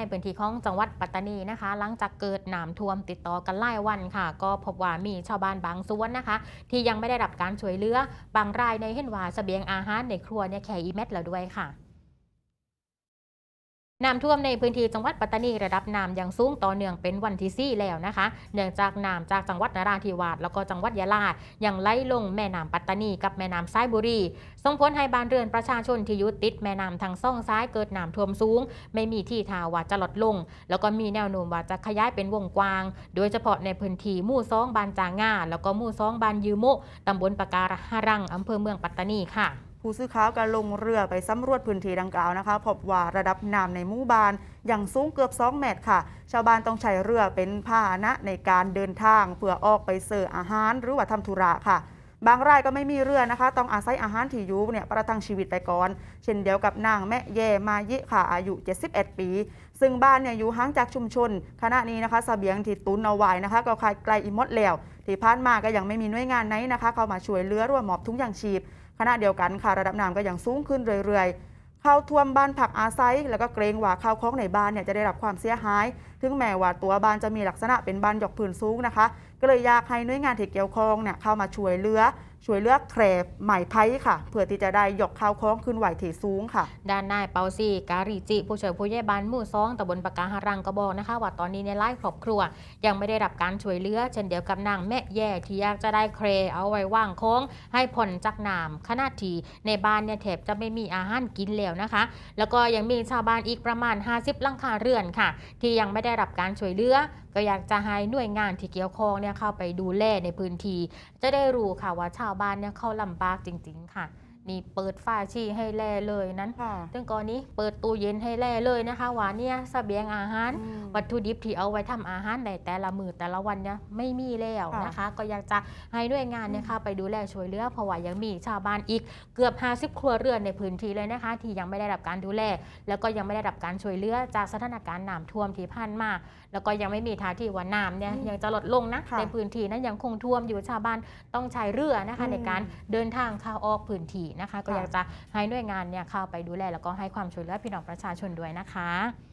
ในพื้นที่ของจังหวัดปัตตานีนะคะ หลังจากเกิดน้ำท่วมติดต่อกันหลายวันค่ะ ก็พบว่ามีชาวบ้านบางส่วนนะคะ ที่ยังไม่ได้รับการช่วยเหลือบางรายในเห็นว่าเสบียงอาหารในครัวเนี่ยแค่อีเม็ดแล้วด้วยค่ะ น้ำท่วมในพื้นที่จังหวัดปัตตานีระดับน้ำยังสูงต่อเนื่องเป็นวันที่ 4 แล้วนะคะ เนื่องจากน้ำจากจังหวัดนราธิวาสแล้วก็จังหวัดยะลายังไหลลงแม่น้ำปัตตานีกับแม่น้ำสายบุรี ส่งผลให้บ้านเรือนประชาชนที่อยู่ติดแม่น้ำทางซ่องซ้ายเกิดน้ำท่วมสูง ไม่มีที่ทาว่าจะลดลง แล้วก็มีแนวโน้มว่าจะขยายเป็นวงกว้าง โดยเฉพาะในพื้นที่หมู่ซองบานจางงาแล้วก็หมู่ซองบานยูโมะตำบลปะการหรังอำเภอเมืองปัตตานีค่ะ ผู้สื่อข่าวก็ลงเรือไปสำรวจพื้นที่ดังกล่าวนะคะ พบว่าระดับน้ำในหมู่บ้านยังสูงเกือบ 2 เมตรค่ะ ชาวบ้านต้องใช้เรือเป็นพาหนะในการเดินทางเพื่อออกไปเสิร์ฟอาหาร หรือว่าทำธุระค่ะ บางรายก็ไม่มีเรือนะคะ ต้องอาศัยอาหารที่อยู่เนี่ยประทังชีวิตไปก่อน เช่นเดียวกับนางแม่เยมายิค่ะอายุ 71 ปี ซึ่งบ้านเนี่ยอยู่ห่างจากชุมชนขณะนี้นะคะเสบียงที่ตุนเอาไว้นะคะ ก็คายไกลอีหมดแล้วที่ผ่านมาก็ยังไม่มีหน่วยงานไหนนะคะ เข้ามาช่วยเหลือร่วมมอบทุงยางชีพ ขณะเดียวกันค่ะระดับน้ำก็ยังสูงขึ้นเรื่อยๆเข้าท่วมบ้านผักอาศัย แล้วก็เกรงว่าข้าวของในบ้านเนี่ยจะได้รับความเสียหาย ถึงแม้ว่าตัวบ้านจะมีลักษณะเป็นบ้านหยกผืนสูงนะคะ ก็เลยอยากให้หน่วยงานที่เกี่ยวข้องเนี่ยเข้ามาช่วยเหลือ ช่วยเลือกแครบใหม่ไผ่ค่ะ เพื่อที่จะได้ยกข้าวของขึ้นไหวที่สูงค่ะ ด้านนายเปาซีการีจิ ผู้ช่วยผู้ใหญ่บ้านหมู่ซองตำบลปากกาหารังก็บอกนะคะ ว่าตอนนี้ในไล่ครอบครัว ยังไม่ได้รับการช่วยเหลือ เช่นเดียวกับนางแม่แย่ที่อยากจะได้เครเอาไว้ว่างโค้งให้ผลจากน้ำขณะที่ในบ้านเนี่ยแทบจะไม่มีอาหารกินแล้วนะคะ แล้วก็ยังมีชาวบ้านอีกประมาณ 50ลังคาเรือนค่ะ ที่ยังไม่ได้รับการช่วยเหลือ ก็อยากจะให้หน่วยงานที่เกี่ยวข้องเนี่ยเข้าไปดูแลในพื้นที่จะได้รู้ค่ะว่าชาวาวบ้านเนี่ยเขาลำบากจริง ๆ ค่ะ นี่เปิดฝาชีให้แลเลยนั้นค่ะ ซึ่งก่อนนี้เปิดตู้เย็นให้แล่เลยนะคะว่าเนี่ยเสบียงอาหาร อืม วัตถุดิบที่เอาไว้ทำอาหารในแต่ละมือแต่ละวันเนี่ยไม่มีแล้วค่ะนะคะ ก็อยากจะให้หน่วยงานเนี่ยค่ะไปดูแลช่วยเหลือเพราะว่ายังมีชาวบ้านอีกเกือบ 50 ครัวเรือนในพื้นที่เลยนะคะ ที่ยังไม่ได้รับการดูแล แล้วก็ยังไม่ได้รับการช่วยเหลือจากสถานการณ์น้ำท่วมที่ผ่านมา แล้วก็ยังไม่มีท่าทีว่าน้ำเนี่ยอืมยังจะลดลงนะค่ะในพื้นที่นั้นยังคงท่วมอยู่ชาวบ้านต้องใช้เรือนะคะ อืม ในการเดินทางเข้าออกพื้นที่นะคะ ก็ค่ะอยากจะให้หน่วยงานเนี่ยเข้าไปดูแลแล้วก็ให้ความช่วยเหลือพี่น้องประชาชนด้วยนะคะ